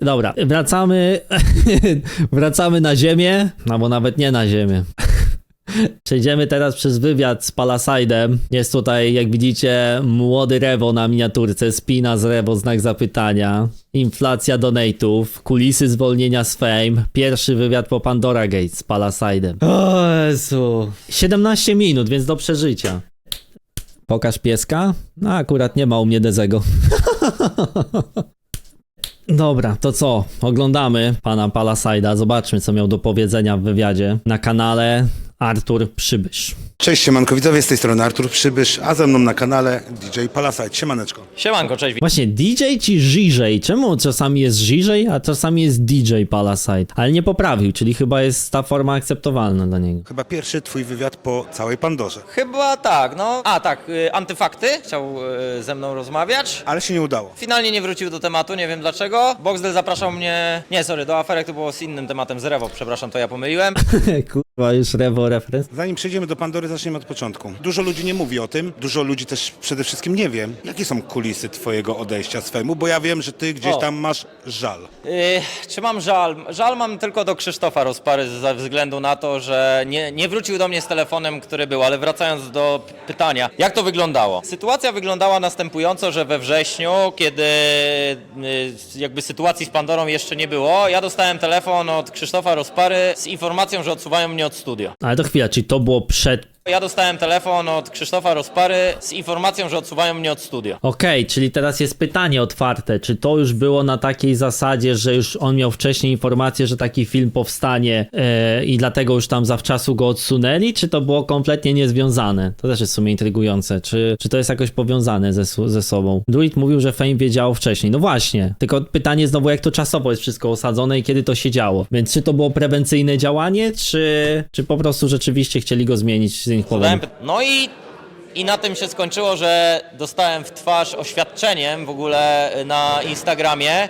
Dobra, wracamy, wracamy na ziemię, albo nawet nie na ziemię. Przejdziemy teraz przez wywiad z Palasajdem. Jest tutaj, jak widzicie, młody Rewo na miniaturce, spina z Rewo, znak zapytania, inflacja donate'ów, kulisy zwolnienia z Fame, pierwszy wywiad po Pandora Gate z Palasajdem. O Jezu. 17 minut, więc do przeżycia. Pokaż pieska? No akurat nie ma u mnie Dezego. Dobra, to co? Oglądamy pana Palasajda, zobaczmy co miał do powiedzenia w wywiadzie na kanale Artur Przybysz. Cześć siemankowicowie, z tej strony Artur Przybysz, a ze mną na kanale DJ Palasite. Siemaneczko. Siemanko, cześć. Właśnie DJ czy Żiżej? Czemu czasami jest Żiżej, a czasami jest DJ Palasite? Ale nie poprawił, czyli chyba jest ta forma akceptowalna dla niego. Chyba pierwszy twój wywiad po całej Pandorze, Chyba tak, no. A tak, y, antyfakty chciał y, ze mną rozmawiać. ale się nie udało. Finalnie nie wrócił do tematu, nie wiem dlaczego. Boxdel zapraszał mnie. Nie, sorry, do aferek to było z innym tematem z Rewo, przepraszam, to ja pomyliłem. Kurwa, już Rewo referenc. Zanim przejdziemy do Pandory, zaczniemy od początku. Dużo ludzi nie mówi o tym, dużo ludzi też przede wszystkim nie wie, jakie są kulisy twojego odejścia z fejmu, bo ja wiem, że ty gdzieś O. tam masz żal. Yy, czy mam żal? Żal mam tylko do Krzysztofa Rozpary ze względu na to, że nie, nie wrócił do mnie z telefonem, który był, ale wracając do p- pytania, jak to wyglądało? Sytuacja wyglądała następująco, że we wrześniu, kiedy yy, jakby sytuacji z Pandorą jeszcze nie było, ja dostałem telefon od Krzysztofa Rozpary z informacją, że odsuwają mnie od studia. Ale to chwila, czy to było przed... Ja dostałem telefon od Krzysztofa Rozpary z informacją, że odsuwają mnie od studia. Okej, czyli teraz jest pytanie otwarte, czy to już było na takiej zasadzie, że już on miał wcześniej informację, że taki film powstanie e, i dlatego już tam zawczasu go odsunęli, czy to było kompletnie niezwiązane? To też jest w sumie intrygujące, czy, czy to jest jakoś powiązane ze, ze sobą? Druid mówił, że Fame wiedział wcześniej, no właśnie, tylko pytanie znowu, jak to czasowo jest wszystko osadzone i kiedy to się działo, więc czy to było prewencyjne działanie, czy, czy po prostu rzeczywiście chcieli go zmienić z py- No i, i na tym się skończyło, że dostałem w twarz oświadczeniem w ogóle y, na Instagramie.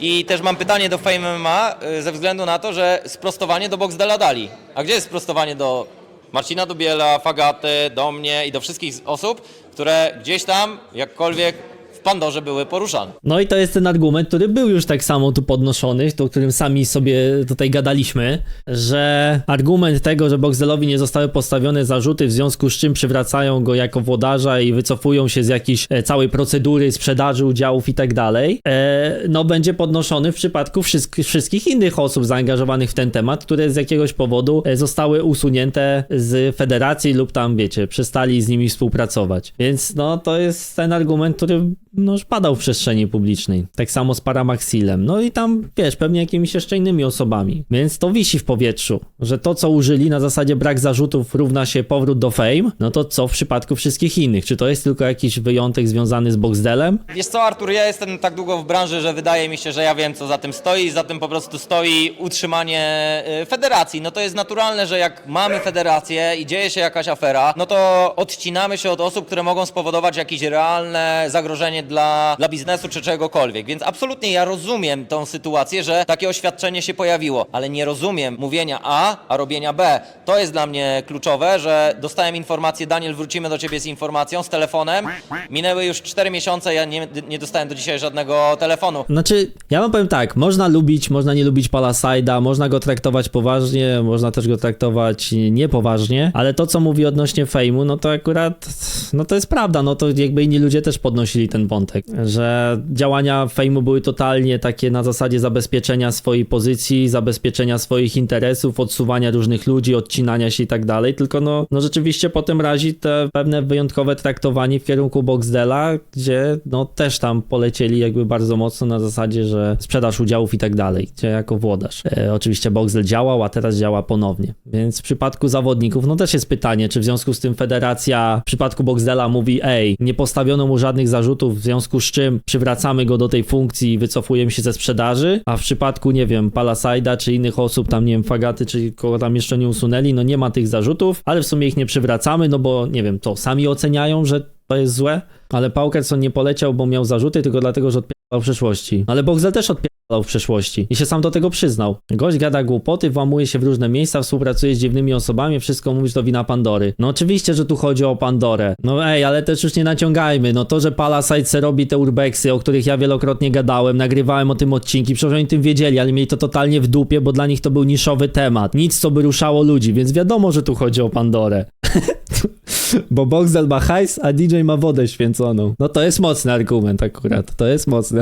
I też mam pytanie do Fame MMA y, ze względu na to, że sprostowanie do Boxdela dali. A gdzie jest sprostowanie do Marcina Dubiela, Fagaty, do mnie i do wszystkich osób, które gdzieś tam, jakkolwiek Pandorze były poruszane? No i to jest ten argument, który był już tak samo tu podnoszony, to o którym sami sobie tutaj gadaliśmy, że argument tego, że Boxdelowi nie zostały postawione zarzuty, w związku z czym przywracają go jako włodarza i wycofują się z jakiejś e, całej procedury sprzedaży udziałów i tak dalej, e, no będzie podnoszony w przypadku wszystk- wszystkich innych osób zaangażowanych w ten temat, które z jakiegoś powodu e, zostały usunięte z federacji lub tam, wiecie, przestali z nimi współpracować. Więc no to jest ten argument, który no, już padał w przestrzeni publicznej. Tak samo z Paramaxilem. No i tam, wiesz, pewnie jakimiś jeszcze innymi osobami. Więc to wisi w powietrzu, że to, co użyli na zasadzie brak zarzutów równa się powrót do fame, no to co w przypadku wszystkich innych? Czy to jest tylko jakiś wyjątek związany z Boxdelem? Wiesz co, Artur, ja jestem tak długo w branży, że wydaje mi się, że ja wiem, co za tym stoi. Za tym po prostu stoi utrzymanie y, federacji. No to jest naturalne, że jak mamy federację i dzieje się jakaś afera, no to odcinamy się od osób, które mogą spowodować jakieś realne zagrożenie dla, dla biznesu czy czegokolwiek. Więc absolutnie ja rozumiem tą sytuację, że takie oświadczenie się pojawiło, ale nie rozumiem mówienia A, a robienia B. To jest dla mnie kluczowe, że dostałem informację, Daniel, wrócimy do ciebie z informacją, z telefonem. Minęły już 4 miesiące, ja nie, nie dostałem do dzisiaj żadnego telefonu. Znaczy, ja wam powiem tak, można lubić, można nie lubić Palasajda, można go traktować poważnie, można też go traktować niepoważnie, ale to, co mówi odnośnie fejmu, no to akurat, no to jest prawda, no to jakby inni ludzie też podnosili ten wątek, że działania fejmu były totalnie takie na zasadzie zabezpieczenia swojej pozycji, zabezpieczenia swoich interesów, odsuwania różnych ludzi, odcinania się i tak dalej, tylko no, no rzeczywiście potem razi te pewne wyjątkowe traktowanie w kierunku Boxdela, gdzie no też tam polecieli jakby bardzo mocno na zasadzie, że sprzedaż udziałów i tak dalej, gdzie jako włodarz. E, oczywiście Boxdel działał, a teraz działa ponownie. Więc w przypadku zawodników, no też jest pytanie, czy w związku z tym federacja w przypadku Boxdela mówi, ej, nie postawiono mu żadnych zarzutów, związku z czym przywracamy go do tej funkcji i wycofujemy się ze sprzedaży, a w przypadku, nie wiem, Palasajda czy innych osób, tam nie wiem, Fagaty czy kogo tam jeszcze nie usunęli, no nie ma tych zarzutów, ale w sumie ich nie przywracamy, no bo nie wiem, to sami oceniają, że to jest złe, ale Paukerson nie poleciał, bo miał zarzuty, tylko dlatego, że odpierdalał w przeszłości. Ale Boxel też odpierdalał w przeszłości i się sam do tego przyznał. Gość gada głupoty, włamuje się w różne miejsca, współpracuje z dziwnymi osobami, wszystko mówisz to wina Pandory. No oczywiście, że tu chodzi o Pandorę. No ej, ale też już nie naciągajmy. No to, że Palasite robi te urbexy, o których ja wielokrotnie gadałem, nagrywałem o tym odcinki, przecież oni tym wiedzieli, ale mieli to totalnie w dupie, bo dla nich to był niszowy temat. Nic, co by ruszało ludzi, więc wiadomo, że tu chodzi o Pandorę. Bo Boxel ma hajs, a DJ ma wodę święconą. No to jest mocny argument akurat. To jest mocny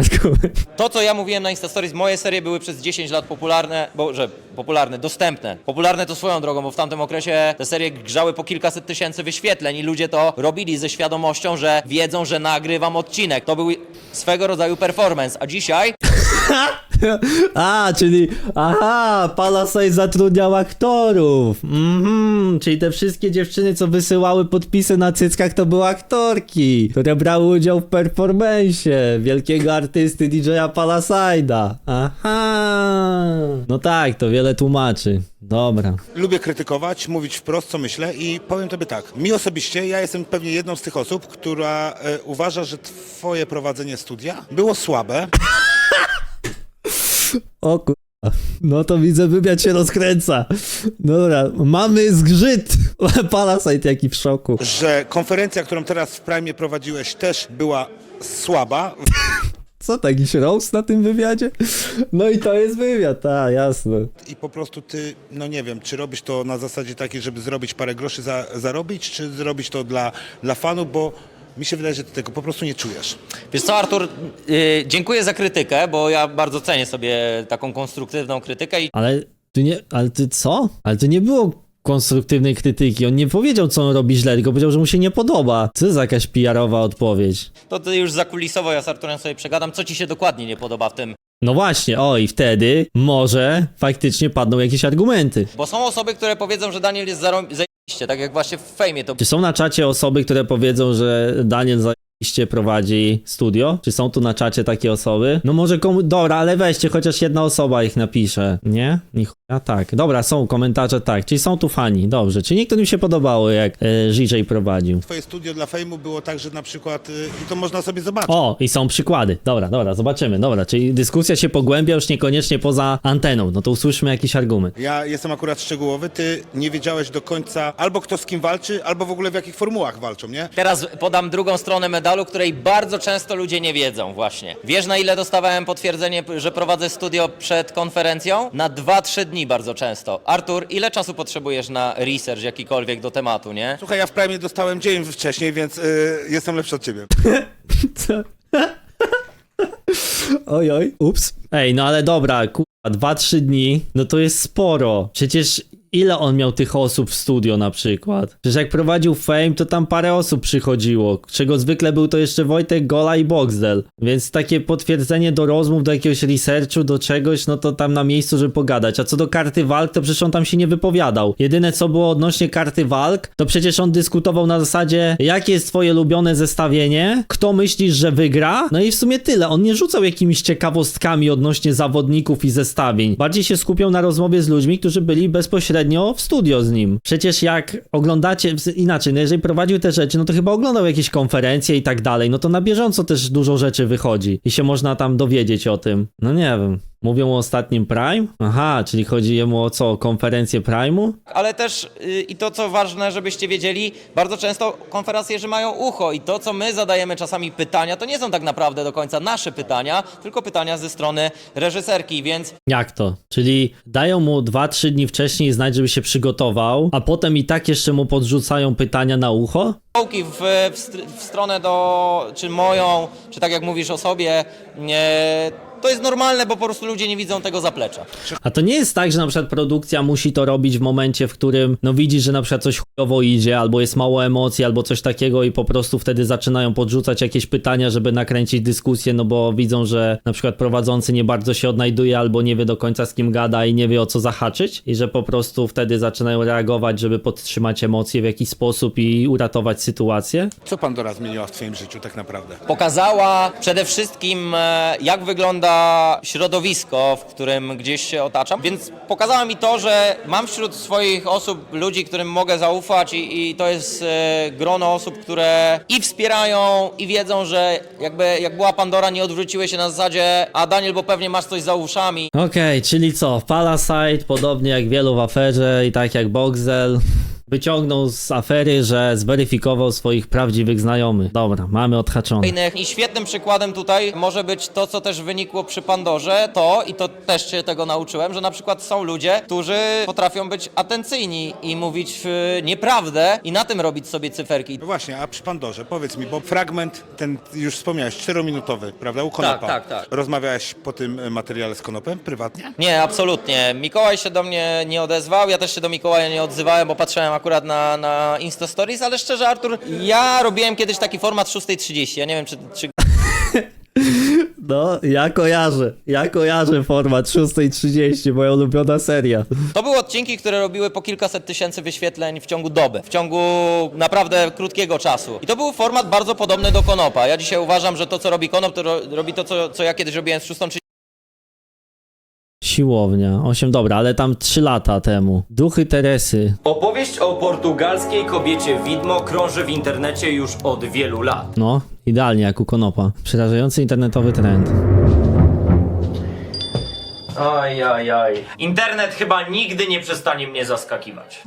To, co ja mówiłem na Instastories, moje serie były przez 10 lat popularne, bo że popularne, dostępne. Popularne to swoją drogą, bo w tamtym okresie te serie grzały po kilkaset tysięcy wyświetleń i ludzie to robili ze świadomością, że wiedzą, że nagrywam odcinek. To był swego rodzaju performance, a dzisiaj A, czyli aha, Palasite zatrudniał aktorów. Mhm, czyli te wszystkie dziewczyny, co wysyłały podpisy na cyckach, to były aktorki, które brały udział w performensie wielkiego artysty DJ-a Palasajda. Aha. No tak, to wiele tłumaczy. Dobra. Lubię krytykować, mówić wprost, co myślę i powiem tobie tak. Mi osobiście, ja jestem pewnie jedną z tych osób, która e, uważa, że twoje prowadzenie studia było słabe. O kurwa. No to widzę, wywiad się rozkręca. Dobra, mamy zgrzyt. Palasite jaki w szoku. że konferencja, którą teraz w Prime prowadziłeś, też była słaba. Co, jakiś roast na tym wywiadzie? No i to jest wywiad, tak, jasne. I po prostu ty, no nie wiem, czy robisz to na zasadzie takiej, żeby zrobić parę groszy za, zarobić, czy zrobić to dla, dla fanów, bo mi się wydaje, że ty tego po prostu nie czujesz. Wiesz co, Artur, yy, dziękuję za krytykę, bo ja bardzo cenię sobie taką konstruktywną krytykę i Ale ty nie, ale ty co? Ale to nie było konstruktywnej krytyki. On nie powiedział, co on robi źle, tylko powiedział, że mu się nie podoba. Co za jakaś PR-owa odpowiedź? to ty już zakulisowo ja z Arturem sobie przegadam, co ci się dokładnie nie podoba w tym. No właśnie, o i wtedy może faktycznie padną jakieś argumenty. Bo są osoby, które powiedzą, że Daniel jest zarą- tak jak właśnie w fejmie to Czy są na czacie osoby, które powiedzą, że Daniel zajebiście prowadzi studio? Czy są tu na czacie takie osoby? No może komu... Dobra, ale weźcie, chociaż jedna osoba ich napisze. Nie? Nichuja tak. Dobra, są komentarze tak. Czyli są tu fani. Dobrze. Czy niektórym się podobało, jak e, DJ prowadził? Twoje studio dla fejmu było tak, że na przykład, y, i to można sobie zobaczyć. O, i są przykłady. Dobra, dobra, zobaczymy. Dobra, czyli dyskusja się pogłębia już niekoniecznie poza anteną. No to usłyszmy jakiś argument. Ja jestem akurat szczegółowy, ty nie wiedziałeś do końca albo kto z kim walczy, albo w ogóle w jakich formułach walczą, nie? Teraz podam drugą stronę medalu, której bardzo często ludzie nie wiedzą właśnie. Wiesz na ile dostawałem potwierdzenie, że prowadzę studio przed konferencją? Na 2-3 dni bardzo często. Artur, ile czasu potrzebujesz na research jakikolwiek do tematu, nie? Słuchaj, ja w Prime dostałem dzień wcześniej, więc y, jestem lepszy od ciebie. Co? oj, oj, ups. Ej, no ale dobra, kurwa, 2-3 dni, no to jest sporo. Przecież ile on miał tych osób w studio na przykład? Przecież jak prowadził Fame, to tam parę osób przychodziło, czego zwykle był to jeszcze Wojtek Gola i Boxdel. Więc takie potwierdzenie do rozmów, do jakiegoś researchu, do czegoś, no to tam na miejscu, żeby pogadać. A co do karty walk, to przecież on tam się nie wypowiadał. Jedyne co było odnośnie karty walk, to przecież on dyskutował na zasadzie, jakie jest twoje ulubione zestawienie, kto myślisz, że wygra, no i w sumie tyle. On nie rzucał jakimiś ciekawostkami odnośnie zawodników i zestawień. Bardziej się skupiał na rozmowie z ludźmi, którzy byli bezpośrednio w studio z nim. Przecież jak oglądacie, inaczej, no jeżeli prowadził te rzeczy, no to chyba oglądał jakieś konferencje i tak dalej, no to na bieżąco też dużo rzeczy wychodzi i się można tam dowiedzieć o tym. No nie wiem. Mówią o ostatnim Prime? Aha, czyli chodzi jemu o co? Konferencję Prime'u? Ale też y, i to co ważne, żebyście wiedzieli, bardzo często konferencjerzy mają ucho i to co my zadajemy czasami pytania, to nie są tak naprawdę do końca nasze pytania, tylko pytania ze strony reżyserki, więc Jak to? Czyli dają mu 2-3 dni wcześniej znać, żeby się przygotował, a potem i tak jeszcze mu podrzucają pytania na ucho? Pałki w, w, str- w stronę do, czy moją, czy tak jak mówisz o sobie, nie, to jest normalne, bo po prostu ludzie nie widzą tego zaplecza. A to nie jest tak, że na przykład produkcja musi to robić w momencie, w którym no widzi, że na przykład coś chujowo idzie, albo jest mało emocji, albo coś takiego i po prostu wtedy zaczynają podrzucać jakieś pytania, żeby nakręcić dyskusję, no bo widzą, że na przykład prowadzący nie bardzo się odnajduje, albo nie wie do końca z kim gada i nie wie o co zahaczyć i że po prostu wtedy zaczynają reagować, żeby podtrzymać emocje w jakiś sposób i uratować sytuację. Co Pandora zmieniła w twoim życiu tak naprawdę? Pokazała przede wszystkim, e, jak wygląda środowisko, w którym gdzieś się otaczam. Więc pokazała mi to, że mam wśród swoich osób ludzi, którym mogę zaufać i, i to jest e, grono osób, które i wspierają i wiedzą, że jakby jak była Pandora, nie odwróciły się na zasadzie, a Daniel, bo pewnie masz coś za uszami. Okej, czyli co? Palasite, podobnie jak wielu w aferze i tak jak Boxel, wyciągnął z afery, że zweryfikował swoich prawdziwych znajomych. Dobra, mamy odhaczone. Innych. I świetnym przykładem tutaj może być to, co też wynikło przy Pandorze, to i to też się tego nauczyłem, że na przykład są ludzie, którzy potrafią być atencyjni i mówić y, nieprawdę i na tym robić sobie cyferki. No właśnie, a przy Pandorze, powiedz mi, bo fragment ten już wspomniałeś, czterominutowy, prawda, u Konopa. tak, tak. Rozmawiałeś po tym e, materiale z Konopem prywatnie? Nie, absolutnie. Mikołaj się do mnie nie odezwał, ja też się do Mikołaja nie odzywałem, bo patrzyłem akurat na, na Insta Stories, ale szczerze Artur, ja robiłem kiedyś taki format 6.30, ja nie wiem czy, czy No, ja kojarzę. Ja kojarzę format 6.30, moja ulubiona seria. To były odcinki, które robiły po kilkaset tysięcy wyświetleń w ciągu doby, w ciągu naprawdę krótkiego czasu. I to był format bardzo podobny do Konopa. Ja dzisiaj uważam, że to, co robi Konop, to ro, robi to, co, co ja kiedyś robiłem z 6.30. Siłownia. 8, dobra, ale tam 3 lata temu. Duchy Teresy. Opowieść o portugalskiej kobiecie widmo krąży w internecie już od wielu lat. No, idealnie jak u Konopa. Przerażający internetowy trend. Aj, aj, aj. Internet chyba nigdy nie przestanie mnie zaskakiwać.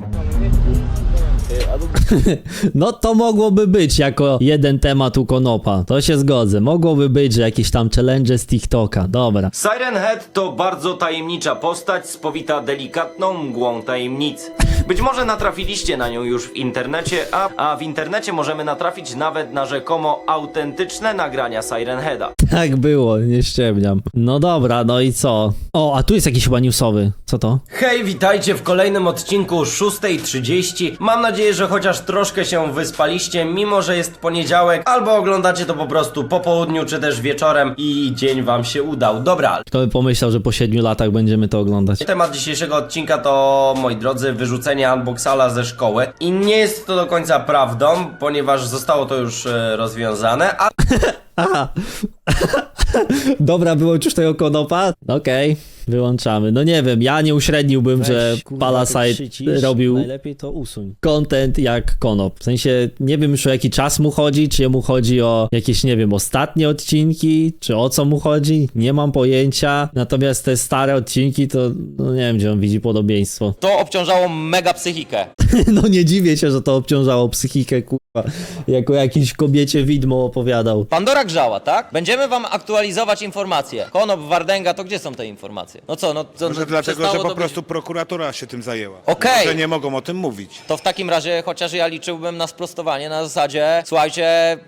No to mogłoby być jako jeden temat u Konopa. To się zgodzę. Mogłoby być, że jakieś tam challenge z TikToka. Dobra. Siren Head to bardzo tajemnicza postać spowita delikatną mgłą tajemnicy. Być może natrafiliście na nią już w internecie, a, a w internecie możemy natrafić nawet na rzekomo autentyczne nagrania Siren Heada. Tak było, nie ściemniam. No dobra, no i co? O, a tu jest jakiś chyba newsowy. Co to? Hej, witajcie w kolejnym odcinku 6.30. Mam nadzieję, że chociaż troszkę się wyspaliście, mimo że jest poniedziałek, albo oglądacie to po prostu po południu, czy też wieczorem i dzień wam się udał. Dobra, Kto by pomyślał, że po 7 latach będziemy to oglądać? Temat dzisiejszego odcinka to, moi drodzy, wyrzucenie unboxala ze szkoły. I nie jest to do końca prawdą, ponieważ zostało to już e, rozwiązane, a Aha. Dobra, wyłącz tego konopa? Okej, wyłączamy. No nie wiem, ja nie uśredniłbym, że Palasite robił Najlepiej to usuń. content jak konop. W sensie, nie wiem już o jaki czas mu chodzi, czy mu chodzi o jakieś, nie wiem, ostatnie odcinki, czy o co mu chodzi, nie mam pojęcia. Natomiast te stare odcinki, to no nie wiem, gdzie on widzi podobieństwo. To obciążało mega psychikę. No nie dziwię się, że to obciążało psychikę, kurwa, jako jakiejś kobiecie widmo opowiadał. Pandora grzała, tak? Będziemy wam aktualizować informacje. Konop, Wardęga, to gdzie są te informacje? No co, no co, Może no, dlatego, przestało że po to prostu Być... prokuratura się tym zajęła. Okej. Że nie mogą o tym mówić. To w takim razie chociaż ja liczyłbym na sprostowanie na zasadzie, słuchajcie,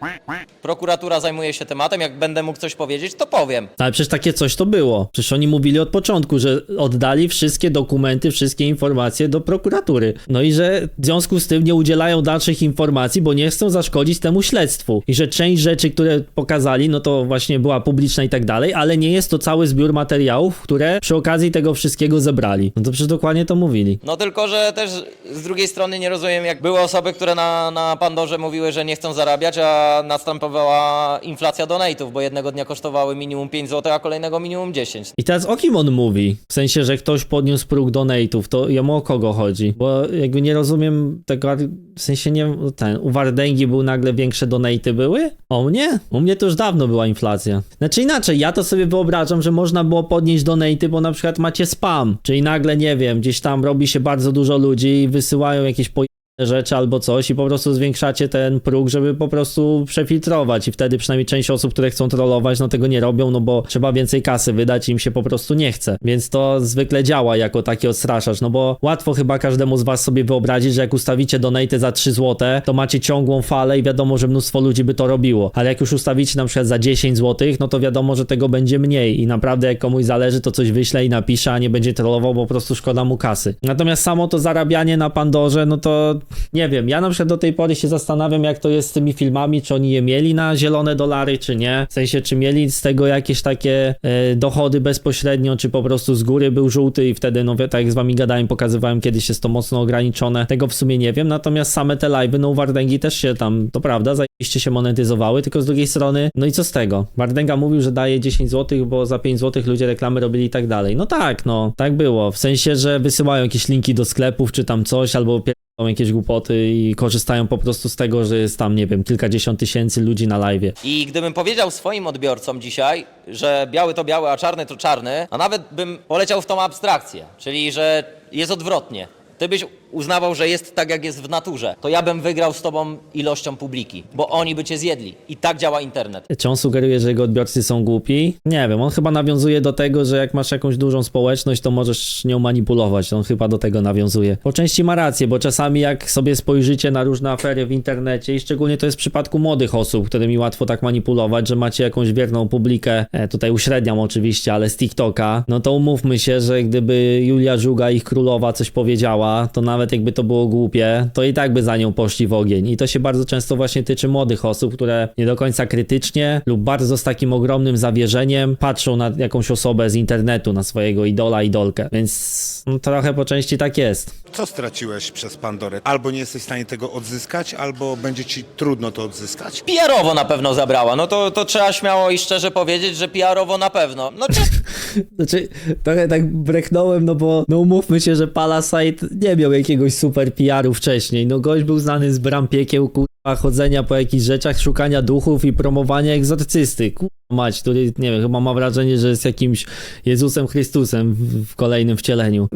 prokuratura zajmuje się tematem, jak będę mógł coś powiedzieć, to powiem. Ale przecież takie coś to było. Przecież oni mówili od początku, że oddali wszystkie dokumenty, wszystkie informacje do prokuratury. No i że w związku z tym nie udzielają dalszych informacji, bo nie chcą zaszkodzić temu śledztwu. I że część rzeczy, które pokazali, no to właśnie była publiczna i tak dalej, ale nie jest to cały zbiór materiałów, które przy okazji tego wszystkiego zebrali. No to przecież dokładnie to mówili. No tylko, że też z drugiej strony nie rozumiem, jak były osoby, które na, na Pandorze mówiły, że nie chcą zarabiać, a następowała inflacja donate'ów, bo jednego dnia kosztowały minimum 5 zł, a kolejnego minimum 10. I teraz o kim on mówi? W sensie, że ktoś podniósł próg donate'ów, to jemu o kogo chodzi? Bo jakby nie rozumiem tego, w sensie nie, ten, u Wardęgi był nagle większe donate'y były? O mnie? U mnie to już dawno była inflacja. Znaczy inaczej, ja to sobie wyobrażam, że można było podnieść donate'y, bo na przykład macie spam, czyli nagle, nie wiem, gdzieś tam robi się bardzo dużo ludzi i wysyłają jakieś po rzeczy albo coś i po prostu zwiększacie ten próg, żeby po prostu przefiltrować i wtedy przynajmniej część osób, które chcą trollować, no tego nie robią, no bo trzeba więcej kasy wydać i im się po prostu nie chce. Więc to zwykle działa jako taki odstraszacz, no bo łatwo chyba każdemu z was sobie wyobrazić, że jak ustawicie donate za 3 zł, to macie ciągłą falę i wiadomo, że mnóstwo ludzi by to robiło. Ale jak już ustawicie na przykład za 10 zł, no to wiadomo, że tego będzie mniej i naprawdę jak komuś zależy, to coś wyśle i napisze, a nie będzie trollował, bo po prostu szkoda mu kasy. Natomiast samo to zarabianie na Pandorze, no to nie wiem, ja na przykład do tej pory się zastanawiam, jak to jest z tymi filmami, czy oni je mieli na zielone dolary, czy nie. W sensie, czy mieli z tego jakieś takie e, dochody bezpośrednio, czy po prostu z góry był żółty i wtedy, no tak jak z wami gadałem, pokazywałem kiedyś, jest to mocno ograniczone. Tego w sumie nie wiem, natomiast same te live'y, no u Wardęgi też się tam, to prawda, zajebiście się monetyzowały, tylko z drugiej strony, no i co z tego? Wardęga mówił, że daje 10 zł, bo za 5 zł ludzie reklamy robili i tak dalej. No tak, no, tak było. W sensie, że wysyłają jakieś linki do sklepów, czy tam coś, albo jakieś głupoty i korzystają po prostu z tego, że jest tam, nie wiem, kilkadziesiąt tysięcy ludzi na live'ie. I gdybym powiedział swoim odbiorcom dzisiaj, że biały to biały, a czarny to czarny, a nawet bym poleciał w tą abstrakcję, czyli że jest odwrotnie. Ty byś uznawał, że jest tak, jak jest w naturze, to ja bym wygrał z tobą ilością publiki, bo oni by cię zjedli. I tak działa internet. Czy on sugeruje, że jego odbiorcy są głupi? Nie wiem, on chyba nawiązuje do tego, że jak masz jakąś dużą społeczność, to możesz nią manipulować. On chyba do tego nawiązuje. Po części ma rację, bo czasami jak sobie spojrzycie na różne afery w internecie i szczególnie to jest w przypadku młodych osób, którymi łatwo tak manipulować, że macie jakąś wierną publikę, e, tutaj uśredniam oczywiście, ale z TikToka, no to umówmy się, że gdyby Julia Żuga, ich królowa, coś powiedziała, to nawet jakby to było głupie, to i tak by za nią poszli w ogień. I to się bardzo często właśnie tyczy młodych osób, które nie do końca krytycznie lub bardzo z takim ogromnym zawierzeniem patrzą na jakąś osobę z internetu, na swojego idola, idolkę. Więc no, trochę po części tak jest. Co straciłeś przez Pandorę? Albo nie jesteś w stanie tego odzyskać, albo będzie ci trudno to odzyskać. PR-owo na pewno zabrała, no to, to trzeba śmiało i szczerze powiedzieć, że PR-owo na pewno. No czy... Znaczy, trochę tak breknąłem, no bo no umówmy się, że Palasite nie miał jakiegoś super PR-u wcześniej. No gość był znany z bram piekieł, kurwa, chodzenia po jakichś rzeczach, szukania duchów i promowania egzorcysty. Kurwa mać, który, nie wiem, chyba ma wrażenie, że jest jakimś Jezusem Chrystusem w, w kolejnym wcieleniu.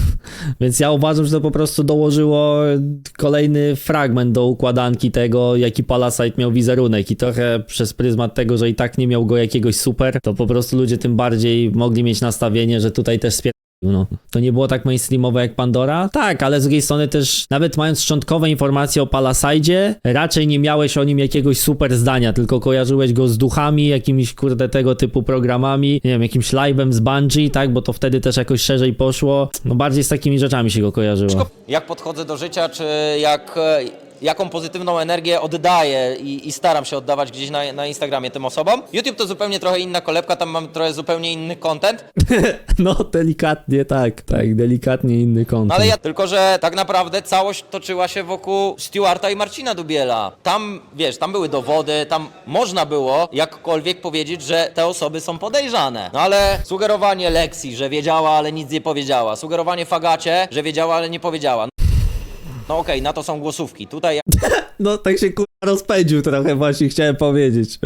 Więc ja uważam, że to po prostu dołożyło kolejny fragment do układanki tego, jaki Palasite miał wizerunek i trochę przez pryzmat tego, że i tak nie miał go jakiegoś super, to po prostu ludzie tym bardziej mogli mieć nastawienie, że tutaj też spier... No, to nie było tak mainstreamowe jak Pandora? Tak, ale z drugiej strony też, nawet mając szczątkowe informacje o Palasajdzie, raczej nie miałeś o nim jakiegoś super zdania, tylko kojarzyłeś go z duchami, jakimiś kurde tego typu programami, nie wiem, jakimś live'em z Bungie, tak, bo to wtedy też jakoś szerzej poszło. No bardziej z takimi rzeczami się go kojarzyło. jak podchodzę do życia, czy jak, e, jaką pozytywną energię oddaję i, i staram się oddawać gdzieś na, na Instagramie tym osobom. YouTube to zupełnie trochę inna kolebka, tam mam trochę zupełnie inny content, No, delikatnie tak, tak, delikatnie inny no kąt. ale ja tylko, że tak naprawdę całość toczyła się wokół Stewarta i Marcina Dubiela. Tam, wiesz, tam były dowody, tam można było jakkolwiek powiedzieć, że te osoby są podejrzane. No ale sugerowanie Lexi, że wiedziała, ale nic nie powiedziała. Sugerowanie Fagacie, że wiedziała, ale nie powiedziała. No okej, na to są głosówki. Tutaj No, tak się kurwa rozpędził trochę właśnie, chciałem powiedzieć.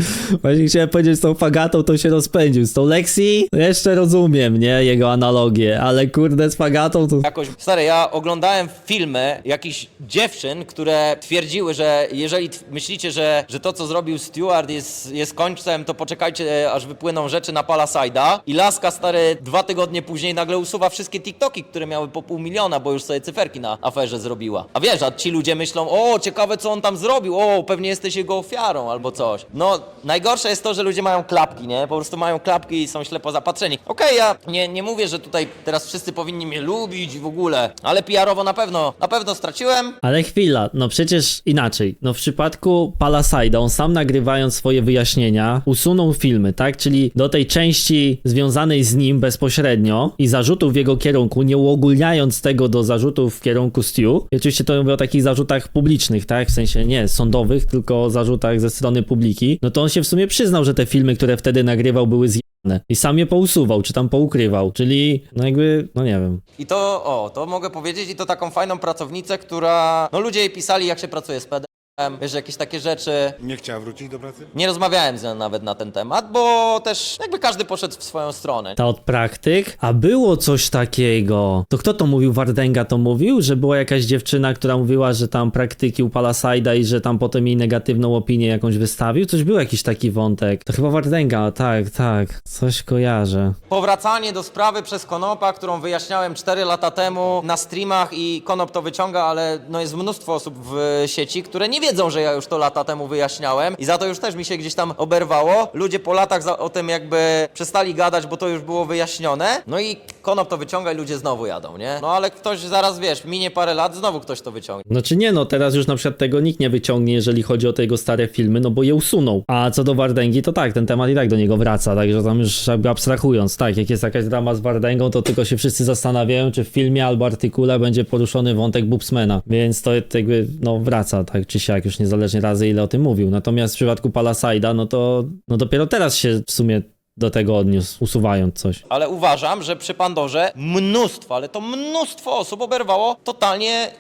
Właśnie chciałem powiedzieć, z tą Fagatą to się rozpędził. Z tą Lexi no jeszcze rozumiem, nie, jego analogię, ale kurde z Fagatą to... jakoś... Stary, ja oglądałem filmy jakichś dziewczyn, które twierdziły, że jeżeli t- myślicie, że, że to, co zrobił Stewart jest, jest końcem, to poczekajcie, aż wypłyną rzeczy na Palaside'a. I Laska, stary, dwa tygodnie później nagle usuwa wszystkie TikToki, które miały po pół miliona, bo już sobie cyferki na aferze zrobiła. A wiesz, a ci ludzie myślą, o, ciekawe, co on tam zrobił, o, pewnie jesteś jego ofiarą albo coś. No, najgorsze jest to, że ludzie mają klapki, nie? Po prostu mają klapki i są ślepo zapatrzeni. Okej, ja nie, nie mówię, że tutaj teraz wszyscy powinni mnie lubić w ogóle, ale PR-owo na pewno, na pewno straciłem. Ale chwila, no przecież inaczej. No w przypadku Palasida, on sam nagrywając swoje wyjaśnienia, usunął filmy, tak? Czyli do tej części związanej z nim bezpośrednio i zarzutów w jego kierunku, nie uogólniając tego do zarzutów w kierunku Stu. I oczywiście to mówię o takich zarzutach publicznych, tak? W sensie nie sądowych, tylko zarzutach ze strony publiki. No to on się w sumie przyznał, że te filmy, które wtedy nagrywał, były zjebane. I sam je pousuwał, czy tam poukrywał. Czyli, no jakby, no nie wiem. I to, o, to mogę powiedzieć, i to taką fajną pracownicę, która, no ludzie jej pisali, jak się pracuje z PDF-em, wiesz, jakieś takie rzeczy. Nie chciała wrócić do pracy? Nie rozmawiałem z nią nawet na ten temat, bo też jakby każdy poszedł w swoją stronę. Ta od praktyk. A było coś takiego. To kto to mówił? Wardęga to mówił? Że była jakaś dziewczyna, która mówiła, że tam praktyki u Palasajda i że tam potem jej negatywną opinię jakąś wystawił? Coś był jakiś taki wątek. To chyba Wardęga, tak, tak. Coś kojarzę. Powracanie do sprawy przez Konopa, którą wyjaśniałem 4 lata temu na streamach i Konop to wyciąga, ale no jest mnóstwo osób w sieci, które nie wiedzą, że ja już to lata temu wyjaśniałem i za to już też mi się gdzieś tam oberwało. Ludzie po latach o tym jakby przestali gadać, bo to już było wyjaśnione. No i konop to wyciąga i ludzie znowu jadą, nie? No ale ktoś zaraz, wiesz, minie parę lat, znowu ktoś to wyciągnie. Znaczy nie no, teraz już na przykład tego nikt nie wyciągnie, jeżeli chodzi o te jego stare filmy, no bo je usunął. A co do Wardęgi, to tak, ten temat i tak do niego wraca, także tam już jakby abstrahując, tak, jak jest jakaś drama z Wardęgą, to tylko się wszyscy zastanawiają, czy w filmie albo artykule będzie poruszony wątek Bubsmana, więc to jakby, no wraca, tak czy siak, już niezależnie razy ile o tym mówił. Natomiast w przypadku Palaside'a, no to no dopiero teraz się w sumie do tego odniósł, usuwając coś. Ale uważam, że przy Pandorze mnóstwo, ale to mnóstwo osób oberwało totalnie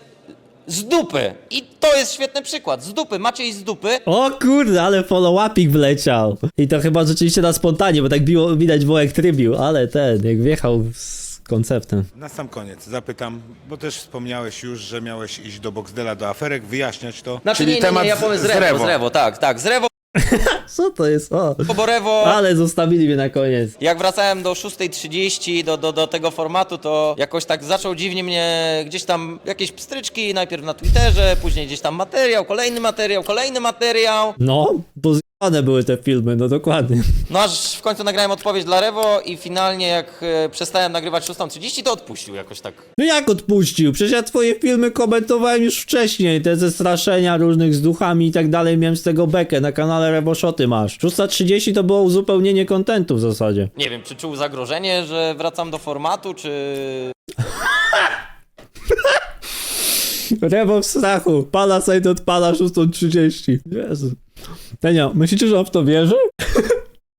z dupy. I to jest świetny przykład. Z dupy. Maciej z dupy O kurde, ale follow-upik wleciał. I to chyba rzeczywiście na spontanie, bo tak biło, widać było jak trybił, ale ten, jak wjechał konceptem. Na sam koniec zapytam, bo też wspomniałeś już, że miałeś iść do Boxdela, do aferek, wyjaśniać to. Znaczy nie, nie, nie, ja powiem z Rewo, z Rewo, tak, tak, z Rewo, Co to jest? O, bo Rewo... ale zostawili mnie na koniec. Jak wracałem do 6.30 do, do, do tego formatu, to jakoś tak zaczął dziwnie mnie gdzieś tam jakieś pstryczki, najpierw na Twitterze, później gdzieś tam materiał, kolejny materiał, kolejny materiał. No, bo zjebane były te filmy, no dokładnie. No aż w końcu nagrałem odpowiedź dla Rewo i finalnie jak e, przestałem nagrywać 6.30, to odpuścił jakoś tak. No jak odpuścił? Przecież ja twoje filmy komentowałem już wcześniej, te ze straszenia różnych z duchami i tak dalej, miałem z tego bekę, na kanale Rewoszoty masz. 630 to było uzupełnienie kontentu w zasadzie. Nie wiem, czy czuł zagrożenie, że wracam do formatu, czy... Rewo w strachu. Palasite odpala 6.30. Jezu. Tenio, myślicie, że on w to wierzy?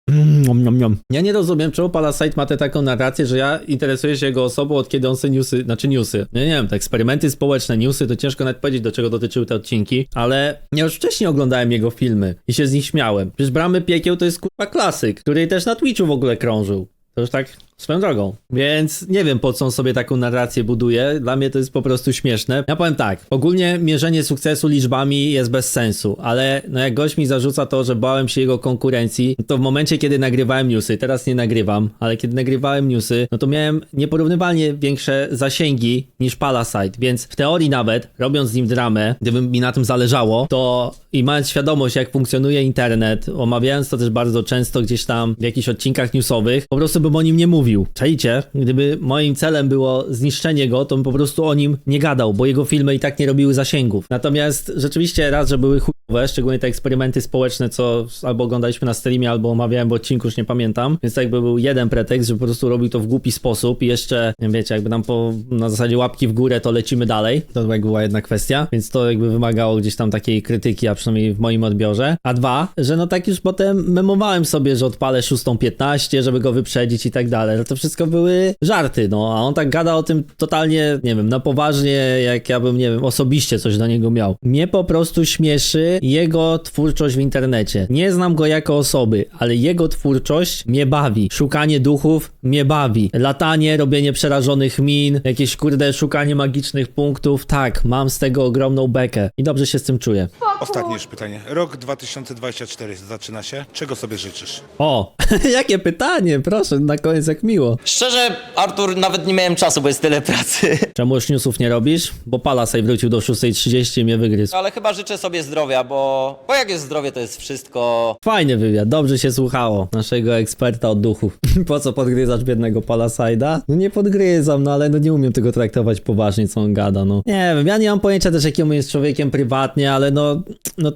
Mm, Nom, nom. Ja nie rozumiem, czemu Palasite ma tę taką narrację, że ja interesuję się jego osobą od kiedy on se newsy, znaczy newsy. Ja nie wiem, te eksperymenty społeczne, newsy, to ciężko nawet powiedzieć, do czego dotyczyły te odcinki, ale ja już wcześniej oglądałem jego filmy i się z nich śmiałem. Przecież Bramy Piekieł to jest kurwa klasyk, który też na Twitchu w ogóle krążył. To już tak swoją drogą. Więc nie wiem, po co on sobie taką narrację buduje. Dla mnie to jest po prostu śmieszne. Ja powiem tak, ogólnie mierzenie sukcesu liczbami jest bez sensu, ale no jak gość mi zarzuca to, że bałem się jego konkurencji, to w momencie, kiedy nagrywałem newsy, teraz nie nagrywam, ale kiedy nagrywałem newsy, no to miałem nieporównywalnie większe zasięgi niż Palasite, więc w teorii nawet, robiąc z nim dramę, gdyby mi na tym zależało, to i mając świadomość, jak funkcjonuje internet, omawiając to też bardzo często gdzieś tam w jakichś odcinkach newsowych, po prostu bym o nim nie mówił. Czajcie? Gdyby moim celem było zniszczenie go, to bym po prostu o nim nie gadał, bo jego filmy i tak nie robiły zasięgów. Natomiast rzeczywiście raz, że były chujowe, szczególnie te eksperymenty społeczne, co albo oglądaliśmy na streamie, albo omawiałem w odcinku, już nie pamiętam. Więc to jakby był jeden pretekst, że po prostu robił to w głupi sposób i jeszcze, wiecie, jakby nam po, na zasadzie łapki w górę, to lecimy dalej. To jakby była jedna kwestia, więc to jakby wymagało gdzieś tam takiej krytyki, a przynajmniej w moim odbiorze. A dwa, że no tak już potem memowałem sobie, że odpalę 6.15, żeby go wyprzedzić i tak dalej. No to wszystko były żarty, no, a on tak gada o tym totalnie, nie wiem, na poważnie, jak ja bym, nie wiem, osobiście coś do niego miał. Mnie po prostu śmieszy jego twórczość w internecie. Nie znam go jako osoby, ale jego twórczość mnie bawi. Szukanie duchów mnie bawi. Latanie, robienie przerażonych min, jakieś kurde szukanie magicznych punktów. Tak, mam z tego ogromną bekę i dobrze się z tym czuję. Ostatnie już pytanie. Rok 2024 zaczyna się. Czego sobie życzysz? O, jakie pytanie, proszę, na koniec jak miło. Szczerze, Artur, nawet nie miałem czasu, bo jest tyle pracy. Czemu już newsów nie robisz? Bo Palasaj wrócił do 6.30 i mnie wygryzł. Ale chyba życzę sobie zdrowia, bo, bo jak jest zdrowie, to jest wszystko. Fajny wywiad, dobrze się słuchało naszego eksperta od duchów. po co podgryzasz biednego Palasajda? No nie podgryzam, no ale no nie umiem tego traktować poważnie, co on gada, no. Nie wiem, ja nie mam pojęcia też, jakim jest człowiekiem prywatnie, ale no, no,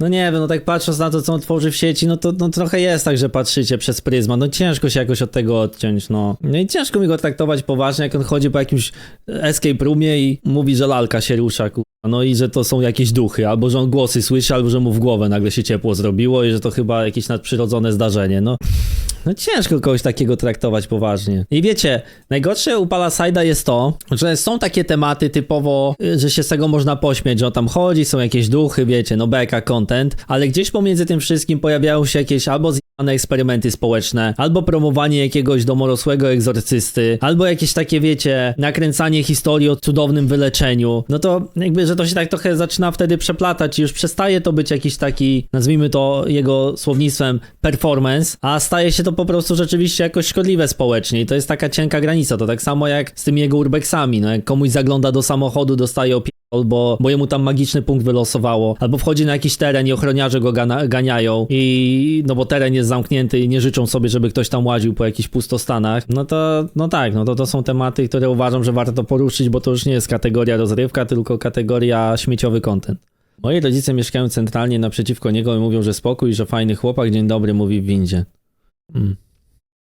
no nie wiem, no tak patrząc na to, co on tworzy w sieci, no to no, trochę jest tak, że patrzycie przez pryzmat, no ciężko się jakoś od tego odciąć, no. No i ciężko mi go traktować poważnie, jak on chodzi po jakimś escape roomie i mówi, że lalka się rusza, ku... No i że to są jakieś duchy, albo że on głosy słyszy, albo że mu w głowę nagle się ciepło zrobiło i że to chyba jakieś nadprzyrodzone zdarzenie. No, no ciężko kogoś takiego traktować poważnie. I wiecie, najgorsze u Palaside'a jest to, że są takie tematy typowo, y, że się z tego można pośmiać, że on tam chodzi, są jakieś duchy, wiecie, no beka, content, ale gdzieś pomiędzy tym wszystkim pojawiają się jakieś albo zjebane eksperymenty społeczne, albo promowanie jakiegoś domorosłego egzorcysty, albo jakieś takie, wiecie, nakręcanie historii o cudownym wyleczeniu. No to jakby, że to się tak trochę zaczyna wtedy przeplatać i już przestaje to być jakiś taki, nazwijmy to jego słownictwem, performance, a staje się to po prostu rzeczywiście jakoś szkodliwe społecznie i to jest taka cienka granica. To tak samo jak z tymi jego urbexami, no jak komuś zagląda do samochodu, dostaje opie albo bo jemu tam magiczny punkt wylosowało, albo wchodzi na jakiś teren i ochroniarze go gana, ganiają i no bo teren jest zamknięty i nie życzą sobie, żeby ktoś tam łaził po jakichś pustostanach, no to no tak, no to to są tematy, które uważam, że warto poruszyć, bo to już nie jest kategoria rozrywka, tylko kategoria śmieciowy content. Moi rodzice mieszkają centralnie naprzeciwko niego i mówią, że spokój, że fajny chłopak, dzień dobry, mówi w windzie. Mm.